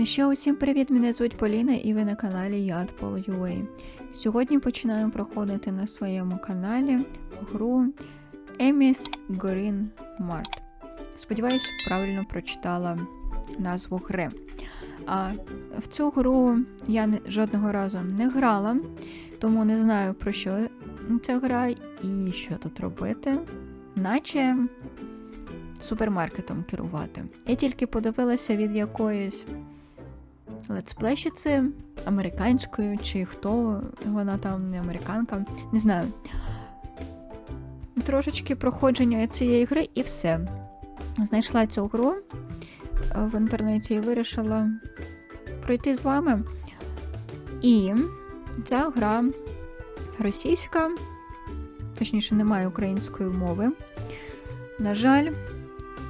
Ну що, усім привіт! Мене звуть Поліна і ви на каналі YadPol.ua. Сьогодні починаю проходити на своєму каналі гру Еміс Green Mart. Сподіваюсь, правильно прочитала назву гри. А в цю гру я жодного разу не грала, тому не знаю про що ця гра і що тут робити. Наче супермаркетом керувати. Я тільки подивилася від якоїсь летсплейщиці американською, чи хто вона там, не американка, не знаю. Трошечки проходження цієї гри і все. Знайшла цю гру е, в інтернеті і вирішила пройти з вами. І ця гра російська, точніше, немає української мови. На жаль,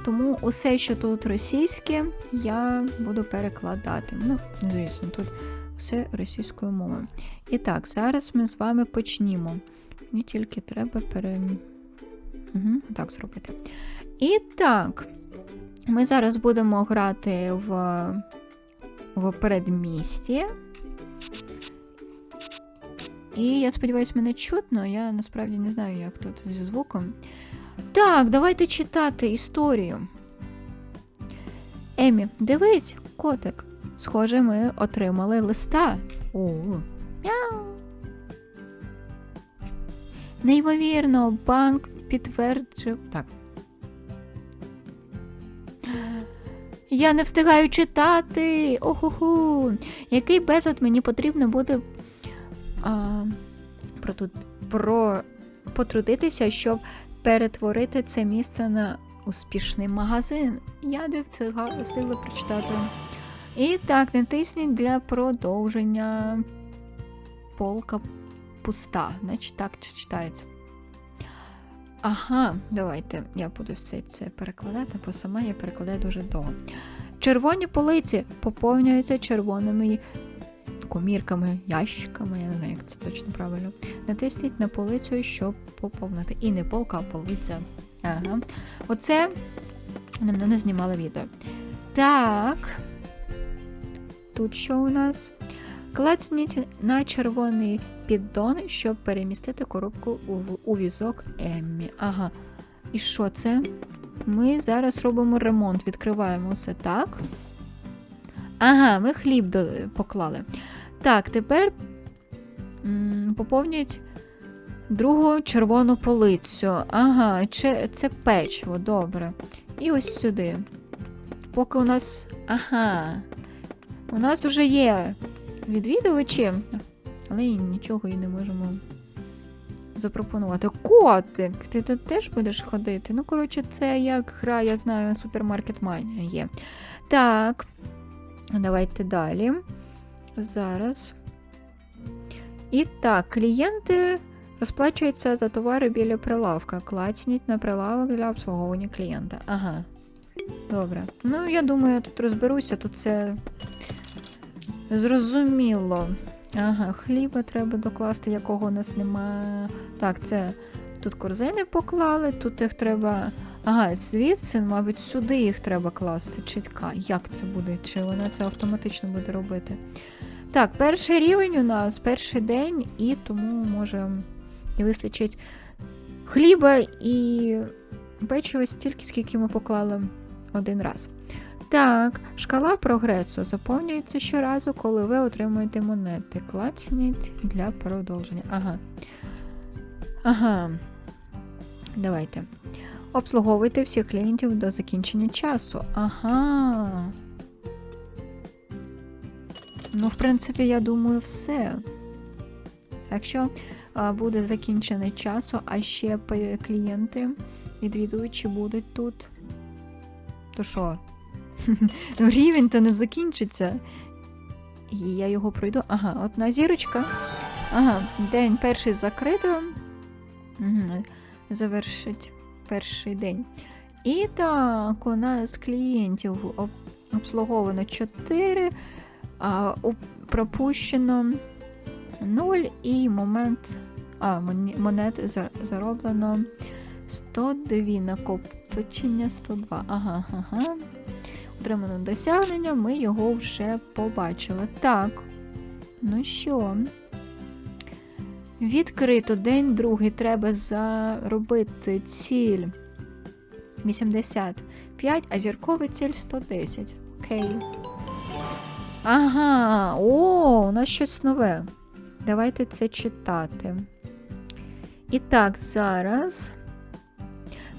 тому усе, що тут російське, я буду перекладати. Ну, звісно, тут все російською мовою. І так, зараз ми з вами почнімо. Мені тільки треба пере... Угу, так зробити. І так, ми зараз будемо грати в, в передмісті. І я сподіваюся, мене чутно. Я насправді не знаю, як тут зі звуком. Так, давайте читати історію. Емі, дивись, котик. Схоже, ми отримали листа. О, мяу. Неймовірно, банк підтверджив. Так. Я не встигаю читати. Оху-ху. Який безлад мені потрібно буде а, про, про потрудитися, щоб перетворити це місце на успішний магазин. Я не встигла прочитати. І так, натисніть для продовження. Полка пуста. Значить, так читається. Ага, давайте я буду все це перекладати, бо сама я перекладаю дуже довго. Червоні полиці поповнюються червоними комірками, ящиками, я не знаю, як це точно правильно. Натисніть на полицю, щоб поповнити. І не полка, а полиця. Ага. Оце давно не знімала відео. Так. Тут що у нас? Клацніть на червоний піддон, щоб перемістити коробку у візок Еммі. Ага. І що це? Ми зараз робимо ремонт, відкриваємо все так. Ага, ми хліб до... поклали. Так, тепер м, поповнюють другу червону полицю. Ага, це, це печиво, добре. І ось сюди. Поки у нас. Ага. У нас вже є відвідувачі, але нічого і не можемо запропонувати. Котик, ти тут теж будеш ходити? Ну, коротше, це як гра, я знаю, супермаркет Майня є. Так, давайте далі. Зараз. І так, клієнти розплачуються за товари біля прилавка. Клацніть на прилавок для обслуговування клієнта. Ага. Добре. Ну, я думаю, я тут розберуся, тут це зрозуміло. Ага, хліба треба докласти, якого у нас немає. Так, це тут корзини поклали, тут їх треба. Ага, звідси, мабуть, сюди їх треба класти. Чітка. Як це буде? Чи вона це автоматично буде робити? Так, перший рівень у нас, перший день, і тому може і вистачить хліба і печива стільки, скільки ми поклали один раз. Так, шкала прогресу заповнюється щоразу, коли ви отримуєте монети. Клацніть для продовження. Ага. Ага. Давайте. Обслуговуйте всіх клієнтів до закінчення часу. Ага. Ну, в принципі, я думаю, все. Якщо буде закінчений часу, а ще клієнти, відвідувачі будуть тут. То що? Рівень то не закінчиться. І я його пройду. Ага, одна зірочка. Ага, день перший закрито. Угу. Завершить перший день. І так, у нас клієнтів обслуговано 4, а пропущено 0 і момент. А, монет зароблено 102 накопичення 102. Ага, ага. Отримано досягнення, ми його вже побачили. Так. Ну що? Відкрито день другий. Треба заробити ціль 85, а зірковий ціль 110. Окей. Ага, о, у нас щось нове. Давайте це читати. І так, зараз.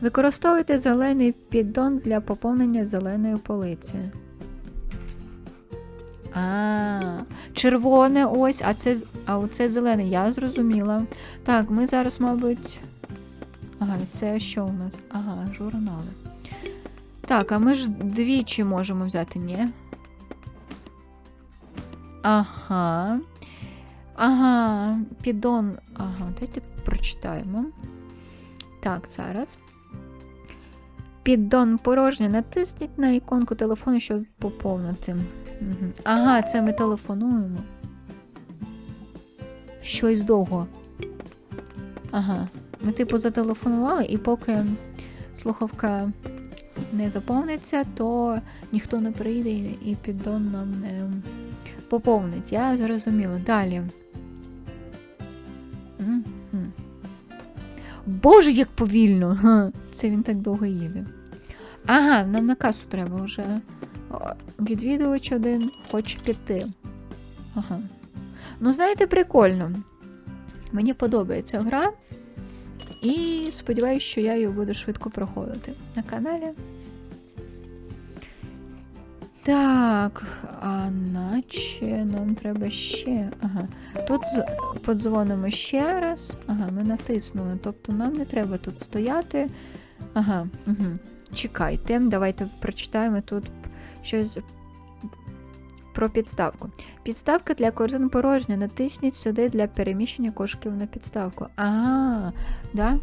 Використовуйте зелений піддон для поповнення зеленої полиці. А, червоне ось, а це а оце зелене, я зрозуміла. Так, ми зараз, мабуть. Ага, це що у нас? Ага, журнали. Так, а ми ж двічі можемо взяти, ні? Ага. Ага, піддон. Ага, давайте прочитаємо. Так, зараз. Піддон порожній. Натисніть на іконку телефону, щоб поповнити. Ага, це ми телефонуємо. Щось довго. Ага. Ми, типу, зателефонували, і поки слухавка не заповниться, то ніхто не прийде і піддон нам не поповнить. Я зрозуміла. Далі. Боже, як повільно! Це він так довго їде. Ага, нам на касу треба вже. О, Відвідувач один хоче піти. Ага. Ну, знаєте, прикольно. Мені подобається гра. І сподіваюся, що я її буду швидко проходити на каналі. Так, а наче нам треба ще. Ага. Тут подзвонимо ще раз. Ага, ми натиснули. Тобто нам не треба тут стояти. Ага, угу. Чекайте, давайте прочитаємо тут щось про підставку. Підставка для корзин порожня. Натисніть сюди для переміщення кошиків на підставку. Ага, да?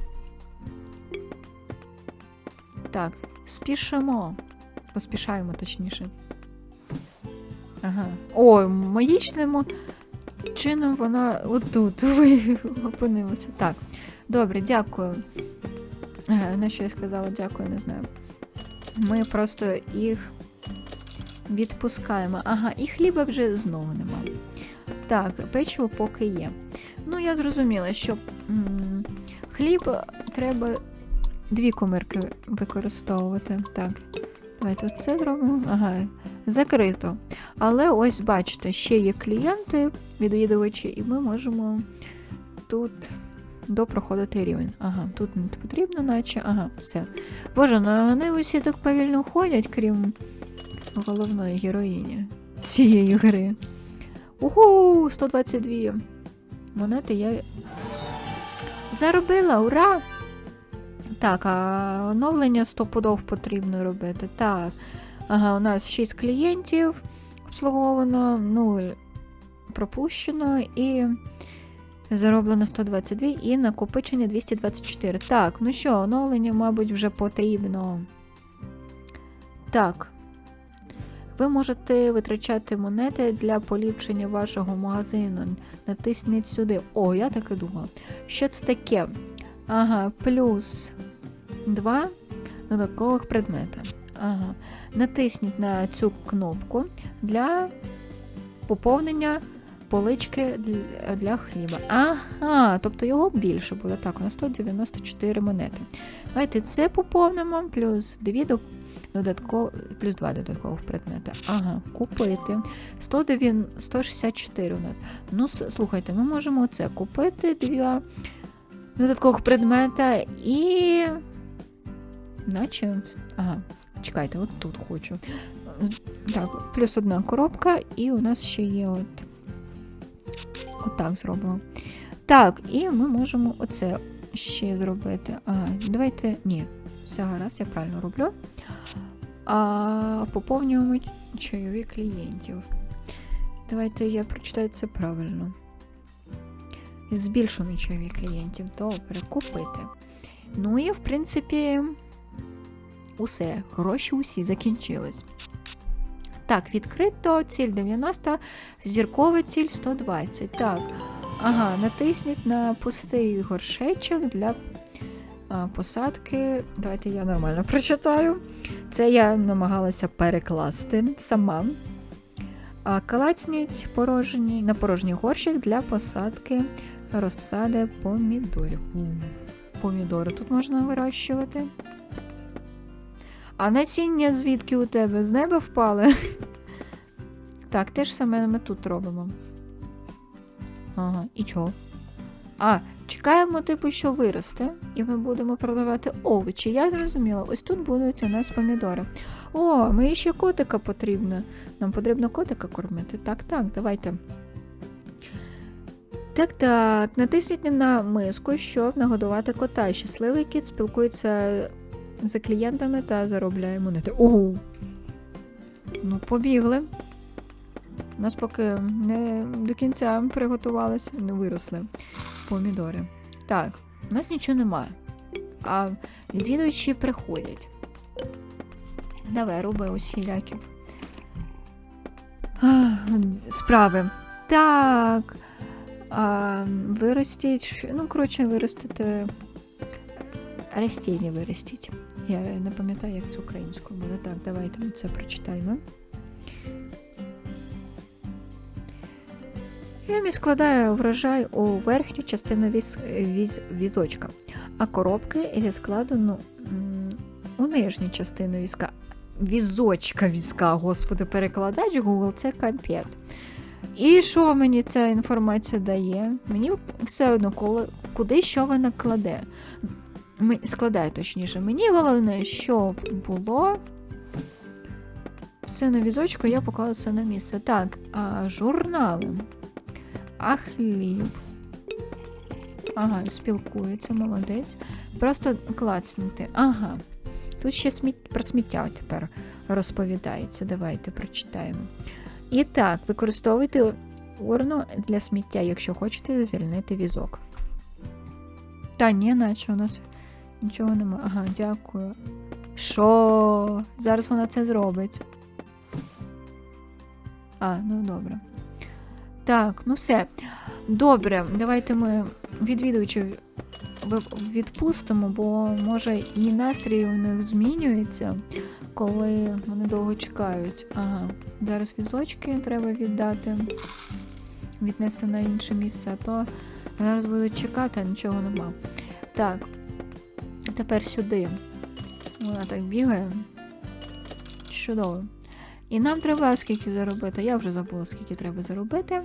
Так, спішимо. Поспішаємо, точніше. Ага. Ой, магічним чином вона отут опинилася. Так. Добре, дякую. Е, На що я сказала дякую, не знаю. Ми просто їх відпускаємо. Ага, і хліба вже знову нема. Так, печиво поки є. Ну, я зрозуміла, що м, хліб треба дві комірки використовувати. Так, давайте це зробимо. Ага, закрито. Але ось бачите, ще є клієнти, відвідувачі, і ми можемо тут допроходити рівень. Ага, тут не потрібно, наче. Ага, все. Боже, ну вони усі так повільно ходять, крім головної героїні цієї гри. Угу, 122 монети я заробила, ура! Так, а оновлення стопудов потрібно робити. Так. Ага, у нас 6 клієнтів обслуговано, 0 пропущено і зароблено 122 і накопичення 224. Так, ну що, оновлення, мабуть, вже потрібно. Так. Ви можете витрачати монети для поліпшення вашого магазину. Натисніть сюди. О, я так і думала. Що це таке? Ага, плюс 2 додаткових предмета. Ага. Натисніть на цю кнопку для поповнення полички для, для хліба. Ага, тобто його більше буде. Так, у нас 194 монети. Давайте це поповнимо, плюс 2 до додатково, плюс 2 додаткових предмета. Ага, купити. 190, 164 у нас. Ну, слухайте, ми можемо це купити, 2 додаткових предмета і. Наче. Ага, чекайте, от тут хочу. Так, плюс одна коробка, і у нас ще є от. Отак зробимо. Так, і ми можемо оце ще зробити. Ага, давайте. Ні, все гаразд, я правильно роблю. А поповнюємо чайові клієнтів. Давайте я прочитаю це правильно. Збільшуємо чайові клієнтів. Добре, купити. Ну і, в принципі, усе. Гроші усі закінчились. Так, відкрито, ціль 90, зіркова ціль 120. Так. Ага, натисніть на пустий горшечок для посадки. Давайте я нормально прочитаю. Це я намагалася перекласти сама. Калацніть порожній, на порожній горщик для посадки розсади помідорів. Помідори тут можна вирощувати. А насіння звідки у тебе? З неба впали? Так, те ж саме ми тут робимо. Ага, і чого? А, чекаємо, типу, що виросте, і ми будемо продавати овочі. Я зрозуміла, ось тут будуть у нас помідори. О, мені ще котика потрібно. Нам потрібно котика кормити. Так, так, давайте. Так, так, натисніть на миску, щоб нагодувати кота. Щасливий кіт спілкується з клієнтами та заробляє монети. Ого! Ну, побігли. У нас поки не до кінця приготувалися, не виросли помідори. Так, у нас нічого немає. А відвідувачі приходять. Давай, роби усіляків. А, Справи. Так. А, виростіть. Ну, коротше, виростити. Растіння виростіть. Я не пам'ятаю, як це українською буде. Так, давайте ми це прочитаємо. Емі складає врожай у верхню частину віз, віз, візочка, а коробки зі складу ну, у нижню частину візка. Візочка візка, господи, перекладач Google, це капець. І що мені ця інформація дає? Мені все одно, коли, куди що вона кладе. Складає точніше. Мені головне, щоб було. Все на візочку, я поклала все на місце. Так, а журнали. А хліб. Ага, спілкується, молодець. Просто клацнути. Ага. Тут ще сміт... про сміття тепер розповідається. Давайте прочитаємо. І так, використовуйте урну для сміття, якщо хочете звільнити візок. Та ні, наче у нас нічого немає. Ага, дякую. Що? Зараз вона це зробить. А, ну добре. Так, ну все. Добре, давайте ми відвідувачів відпустимо, бо може і настрій у них змінюється, коли вони довго чекають. Ага, зараз візочки треба віддати, віднести на інше місце, а то зараз будуть чекати, а нічого нема. Так, тепер сюди. Вона так бігає. Чудово. І нам треба скільки заробити. Я вже забула, скільки треба заробити.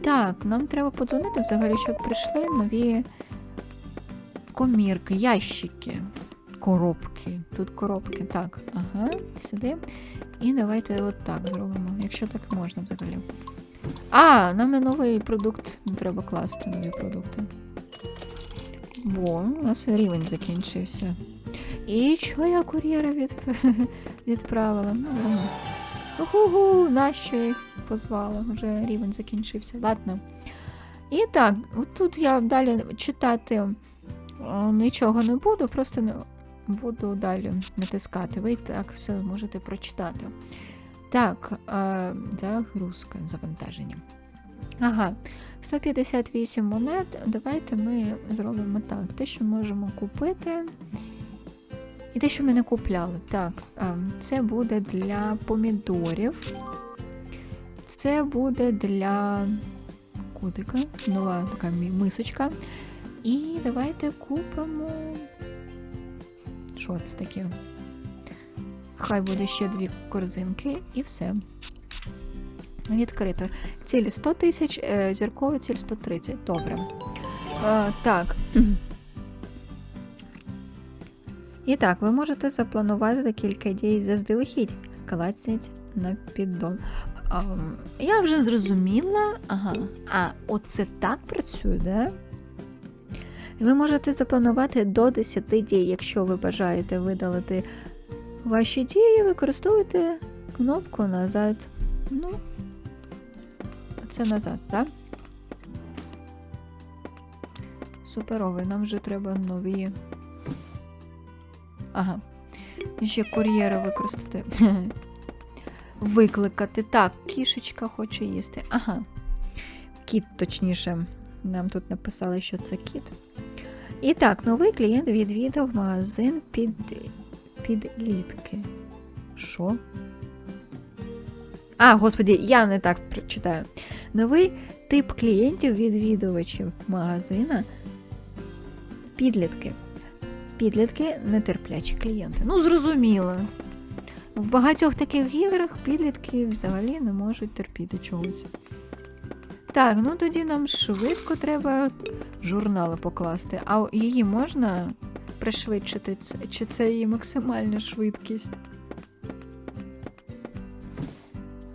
Так, нам треба подзвонити взагалі, щоб прийшли нові комірки, ящики, коробки. Тут коробки. Так, ага, сюди. І давайте от так зробимо, якщо так можна взагалі. А, нам і новий продукт треба класти нові продукти. Бо у нас рівень закінчився. І що я кур'єра від... відправила? Ну, ладно. Уху, нащо їх позвала? Вже рівень закінчився. Ладно. І так, тут я далі читати е, нічого не буду, просто не буду далі натискати. Ви так все можете прочитати. Так, е, загрузка, завантаження. Ага, 158 монет. Давайте ми зробимо так. Те, що можемо купити. І те, що ми не купляли. Так, е, це буде для помідорів. Це буде для котика. Нова така мисочка. І давайте купимо. Що це таке? Хай буде ще дві корзинки і все. Відкрито. Ціль 100 тисяч, е, зіркова ціль 130. Добре. Е, так. І так, ви можете запланувати кілька дій заздалегідь. Клацніть на піддон. Ам, я вже зрозуміла. Ага. А оце так працює, да? Ви можете запланувати до 10 дій, якщо ви бажаєте видалити ваші дії, використовуйте кнопку назад. Ну, це назад, так? Суперовий, нам вже треба нові. Ага. Ще кур'єра використати. Викликати. Так, кішечка хоче їсти. Ага. Кіт, точніше. Нам тут написали, що це кіт. І так, новий клієнт відвідав магазин під... підлітки. Що? А, господі, я не так читаю. Новий тип клієнтів відвідувачів магазина підлітки. Підлітки нетерплячі клієнти. Ну, зрозуміло. В багатьох таких іграх підлітки взагалі не можуть терпіти чогось. Так, ну тоді нам швидко треба журнали покласти. А її можна пришвидшити? Чи це її максимальна швидкість?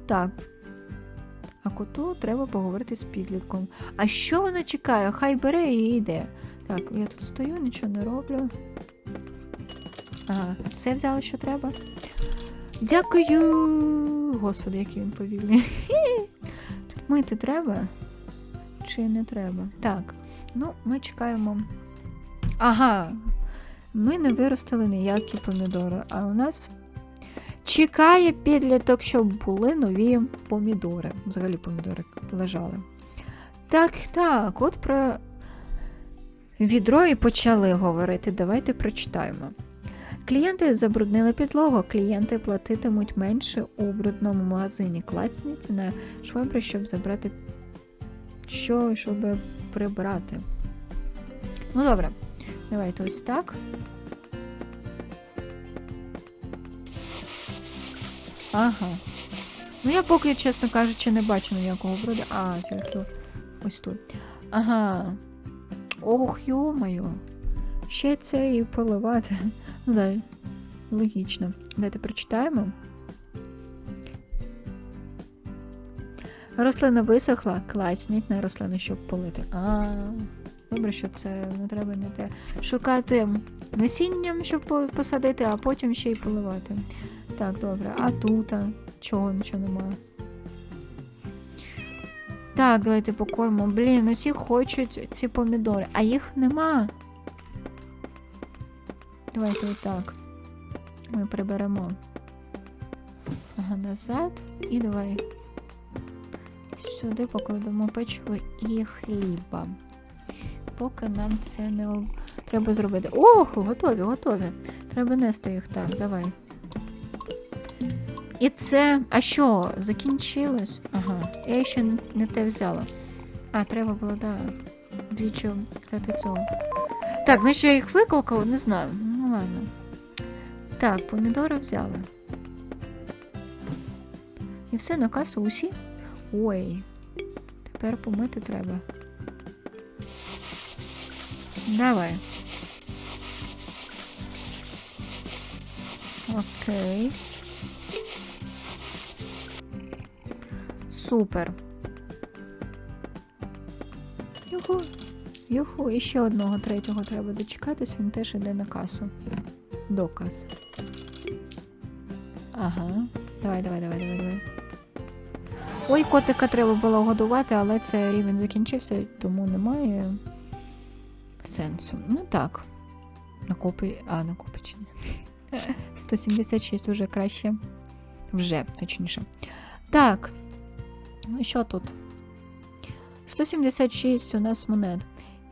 Так. А коту треба поговорити з підлітком. А що вона чекає? Хай бере і йде. Так, я тут стою, нічого не роблю. Ага, все взяла, що треба. Дякую. Господи, який він повільний. Тут мити треба? Чи не треба? Так, ну, ми чекаємо. Ага. Ми не виростили ніякі помідори, а у нас чекає підліток, щоб були нові помідори. Взагалі помідори лежали. Так, так, от про відро і почали говорити. Давайте прочитаємо. Клієнти забруднили підлогу, клієнти платитимуть менше у брудному магазині. Клацніть на швабри, щоб забрати що, щоб прибрати. Ну добре, давайте ось так. Ага. Ну я поки, чесно кажучи, не бачу ніякого бруду. А, тільки ось тут. Ага. Ох, йо-моє. Ще це і поливати. Ну дай, логічно. Давайте прочитаємо. Рослина висохла, класніть на рослину, щоб полити. А, добре, що це не треба не те. Шукати насінням, щоб посадити, а потім ще й поливати. Так, добре. А тут? Чого нічого немає? Так, давайте покормимо. Блін, усі хочуть ці помідори, а їх нема. Давайте отак. Ми приберемо. Ага, назад. І давай. Сюди покладемо печиво і хліба. Поки нам це не треба зробити. Ох, готові, готові. Треба нести їх так, давай. І це. А що, закінчилось? Ага. Я ще не, те взяла. А, треба було, да. Двічі дати цього. Так, значить я їх викликала, не знаю. Ну ладно. Так, помідори взяли. І все на касу усі. Ой. Тепер помити треба. Давай. Окей. Супер. Юху. Юху, і ще одного третього треба дочекатись, він теж іде на касу. До каси. Ага. Давай, давай, давай, давай, давай. Ой, котика треба було годувати, але це рівень закінчився, тому немає сенсу. Ну так. Накопи. А, накопичення. 176 уже краще. Вже, точніше. Так. Ну що тут? 176 у нас монет.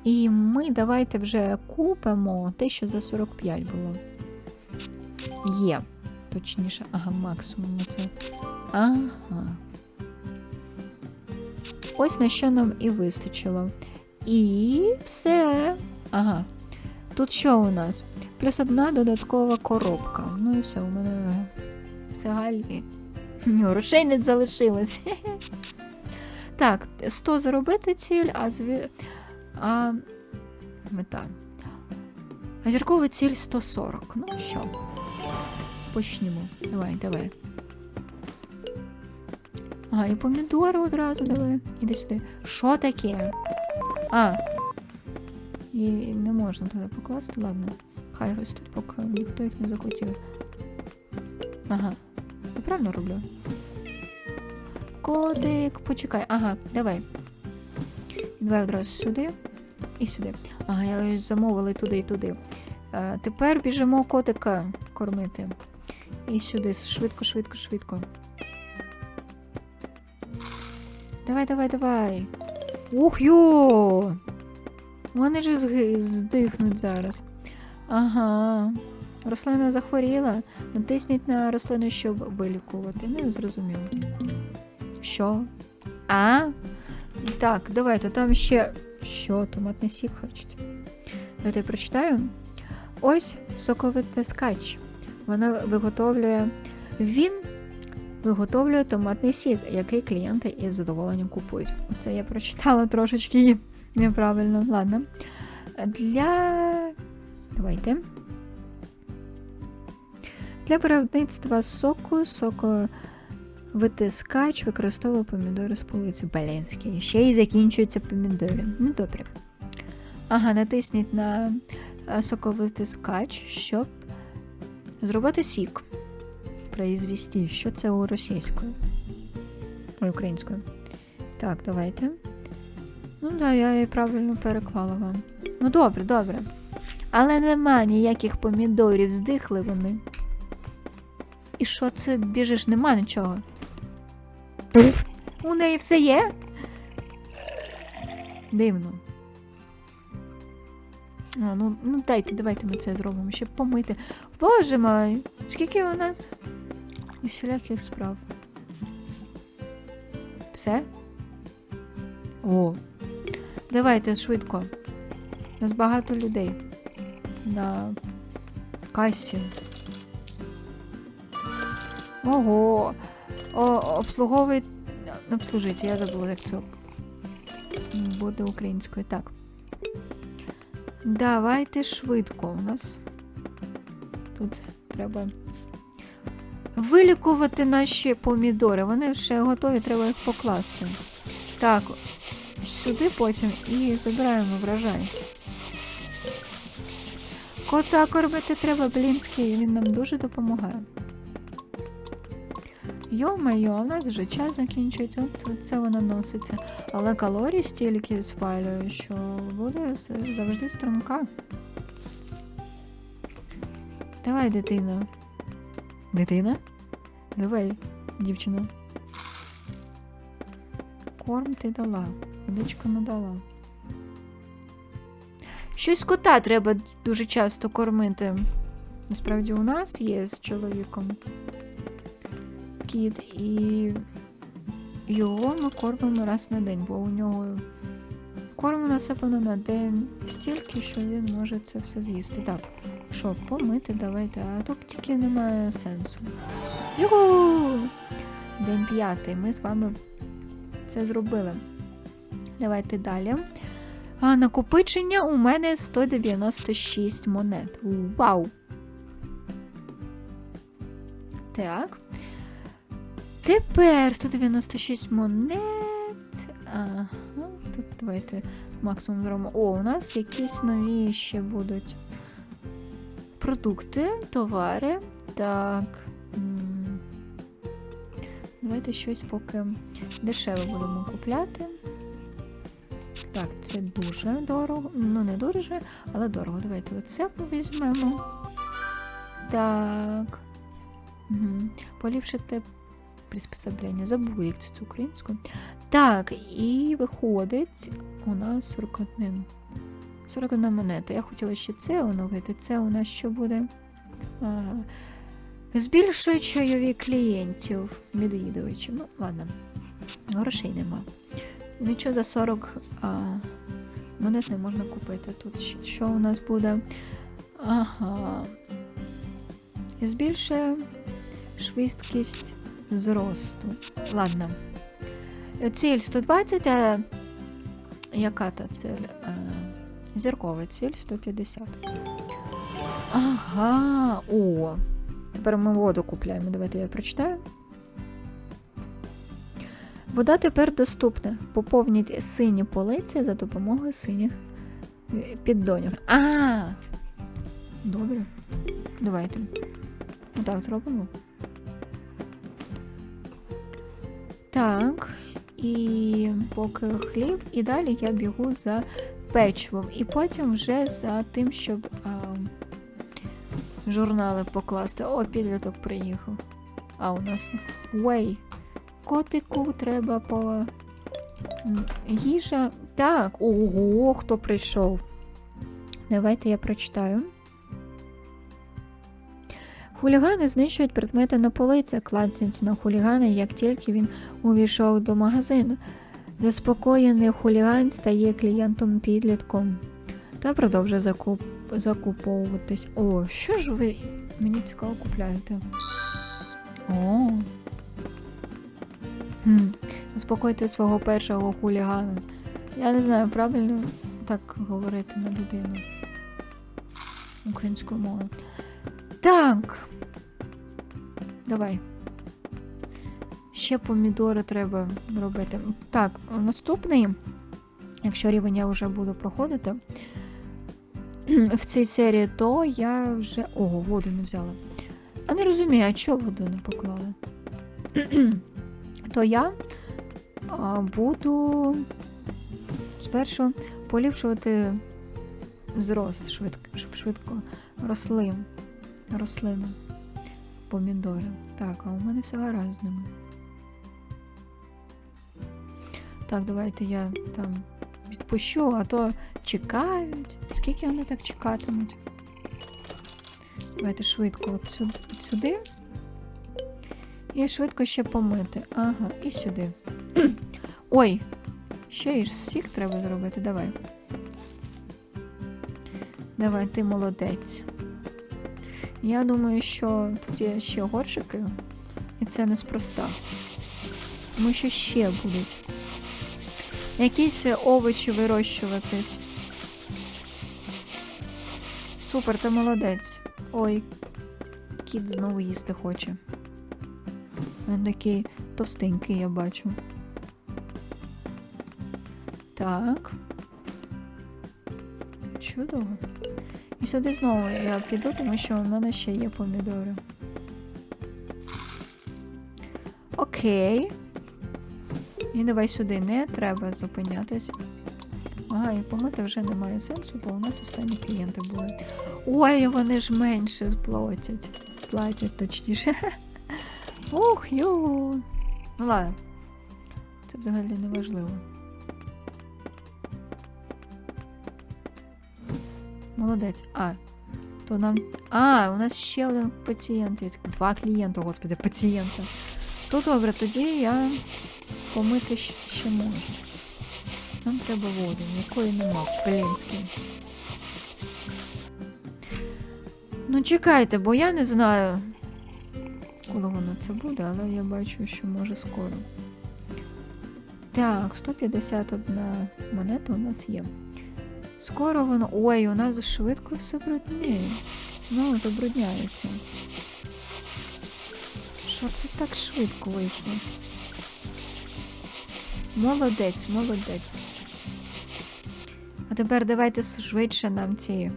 І ми давайте вже купимо те, що за 45 було. Є. Точніше, ага, максимум це. Ага. Ось на що нам і вистачило. І все. Ага. Тут що у нас? Плюс одна додаткова коробка. Ну і все, у мене взагалі. Ні, Грошей не залишилось. Так, 100 заробити ціль, а зві... А мета. А зіркова ціль 140. Ну що? Почнімо. Давай, давай. А, і помідори одразу давай. Іди сюди. Що таке? А. І не можна туди покласти, ладно. Хай ростуть, поки ніхто їх не захотів. Ага. Я правильно роблю? Котик, почекай. Ага, давай. Давай одразу сюди і сюди. Ага, я ось замовила туди і туди. Е, тепер біжимо котика кормити. І сюди. Швидко, швидко, швидко. Давай, давай, давай. Ух йо! Вони ж здихнуть зараз. Ага. Рослина захворіла. Натисніть на рослину, щоб вилікувати. Не зрозуміло. Що? А? Так, давайте там ще. Що, томатний сік хочуть? Давайте я прочитаю. Ось соковитискач. Вона виготовлює. Він виготовлює томатний сік, який клієнти із задоволенням купують. Це я прочитала трошечки неправильно. Ладно. Для. Давайте. Для виробництва соку, соковитискач використовує помідори з полиці. Баленські. Ще й закінчуються помідори. Ну добре. Ага, натисніть на е, соковитискач, щоб зробити сік. Произвести. Що це у російською? Ой, українською. Так, давайте. Ну да, я її правильно переклала вам. Ну добре, добре. Але нема ніяких помідорів, здихли вони. І що це біжиш? Нема нічого. У неї все є? Дивно. А, ну, ну дайте, давайте ми це зробимо, щоб помити. Боже мой, скільки у нас усіляких справ. Все? О. Давайте швидко. У нас багато людей на касі. Ого. О, обслуговують. Обслужити, я забула, як це буде українською. Так. Давайте швидко. У нас тут треба вилікувати наші помідори. Вони вже готові, треба їх покласти. Так, сюди потім і забираємо врожай. Кота кормити треба, блінський, він нам дуже допомагає. Йо-майо, у нас вже час закінчується, це, це вона носиться. Але калорій стільки спалює, що буде все завжди струнка. Давай, дитина. Дитина? Давай, дівчина. Корм ти дала, водичку не дала. Щось кота треба дуже часто кормити. Насправді у нас є з чоловіком кіт, і його ми кормимо раз на день, бо у нього корму насипано на день стільки, що він може це все з'їсти. Так, що, помити давайте, а тут тільки немає сенсу. Юху! День п'ятий. Ми з вами це зробили. Давайте далі. А, накопичення у мене 196 монет. Вау! Так. Тепер 196 монет. Ага, тут давайте максимум зробимо. О, у нас якісь нові ще будуть продукти, товари. Так. Давайте щось поки дешеве будемо купляти. Так, це дуже дорого. Ну, не дуже, але дорого. Давайте оце візьмемо. Так. Угу. Поліпшити приспособлення. Забула, як це, українською. Так, і виходить у нас 41. 41 монета. Я хотіла ще це оновити. Це у нас що буде? Ага. Збільшує чайові клієнтів відвідувачів. Ну, ладно, грошей нема. Нічого за 40 а, монет не можна купити. Тут що у нас буде? Ага. Збільшує швидкість зросту. Ладно. Ціль 120, а яка та ціль? Зіркова ціль 150. Ага, о. Тепер ми воду купляємо. Давайте я прочитаю. Вода тепер доступна. Поповніть сині полиці за допомогою синіх е, піддонів. А! Добре. Давайте. Отак зробимо. Так. І поки хліб, і далі я бігу за печивом. І потім вже за тим, щоб а, журнали покласти. О, підліток приїхав. А у нас Уей. Котику треба по Їжа. Так, ого, хто прийшов. Давайте я прочитаю. Хулігани знищують предмети на полиці, клацять на хулігана, як тільки він увійшов до магазину. Заспокоєний хуліган стає клієнтом підлітком та продовжує закуп... закуповуватись. О, що ж ви мені цікаво купляєте? О. Хм. Заспокойте свого першого хулігана. Я не знаю, правильно так говорити на людину українською мовою. Так. Давай. Ще помідори треба робити. Так, наступний, якщо рівень я вже буду проходити в цій серії, то я вже. Ого, воду не взяла. А не розумію, а чого воду не поклали? то я буду спершу поліпшувати зрост, швидко, щоб швидко росли рослини, помідори. Так, а у мене все гаразд з ними. Так, давайте я там відпущу, а то чекають. Скільки вони так чекатимуть? Давайте швидко от сюди, от сюди. І швидко ще помити. Ага, і сюди. Ой, ще й сік треба зробити. Давай. Давай, ти молодець. Я думаю, що тут є ще горшики, і це неспроста. Тому що ще будуть якісь овочі вирощуватись. Супер, ти молодець. Ой, кіт знову їсти хоче. Він такий товстенький, я бачу. Так. Чудово. І сюди знову я піду, тому що в мене ще є помідори. Окей. І давай сюди не треба зупинятись. Ага, і помити вже немає сенсу, бо у нас останні клієнти були. Ой, вони ж менше сплатять. Платять точніше. Ух, ю. Ну ладно. Це взагалі не важливо. Молодець. А, то нам. А, у нас ще один пацієнт. є. Два клієнта, господи, пацієнта. То добре, тоді я помити ще можу. Нам треба воду, якої нема, блінський. Ну, чекайте, бо я не знаю, коли воно це буде, але я бачу, що може скоро. Так, 151 монета у нас є. Скоро воно. Ой, у нас швидко все брудніє. Ну, забрудняється. Що це так швидко вийшло? Молодець, молодець. А тепер давайте швидше нам ці.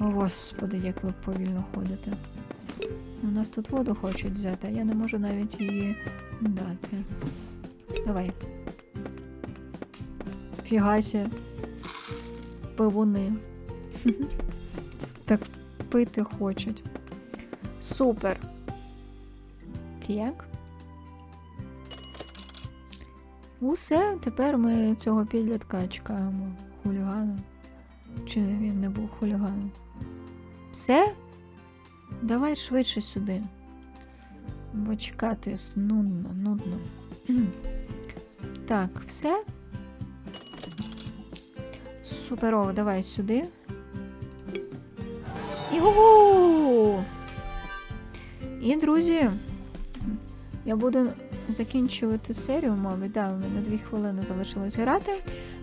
О, господи, як ви повільно ходите. У нас тут воду хочуть взяти, а я не можу навіть її дати. Давай. Фігася. Пивуни. так пити хочуть. Супер. Так. Усе, тепер ми цього підлітка чекаємо. Хулігана. Чи він не був хуліганом? Все? Давай швидше сюди. Бо чекати нудно, нудно. Так, все. Суперово, давай сюди. Іго! І, друзі, я буду закінчувати серію, мабуть, да, у мене дві хвилини залишилось грати.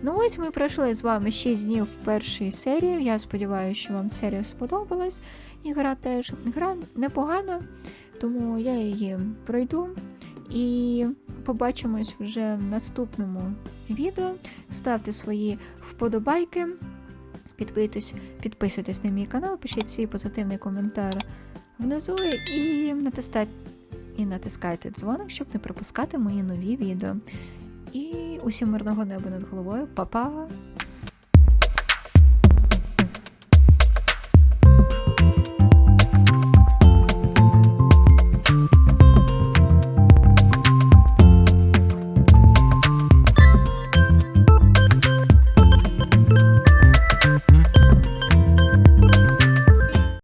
Ну ось ми пройшли з вами 6 днів в першій серії. Я сподіваюся, що вам серія сподобалась. І гра теж гра непогана, тому я її пройду. І побачимось вже в наступному відео. Ставте свої вподобайки, підписуйтесь, підписуйтесь на мій канал, пишіть свій позитивний коментар внизу і натискайте, і натискайте дзвоник, щоб не пропускати мої нові відео. І усім мирного неба над головою. Па-па!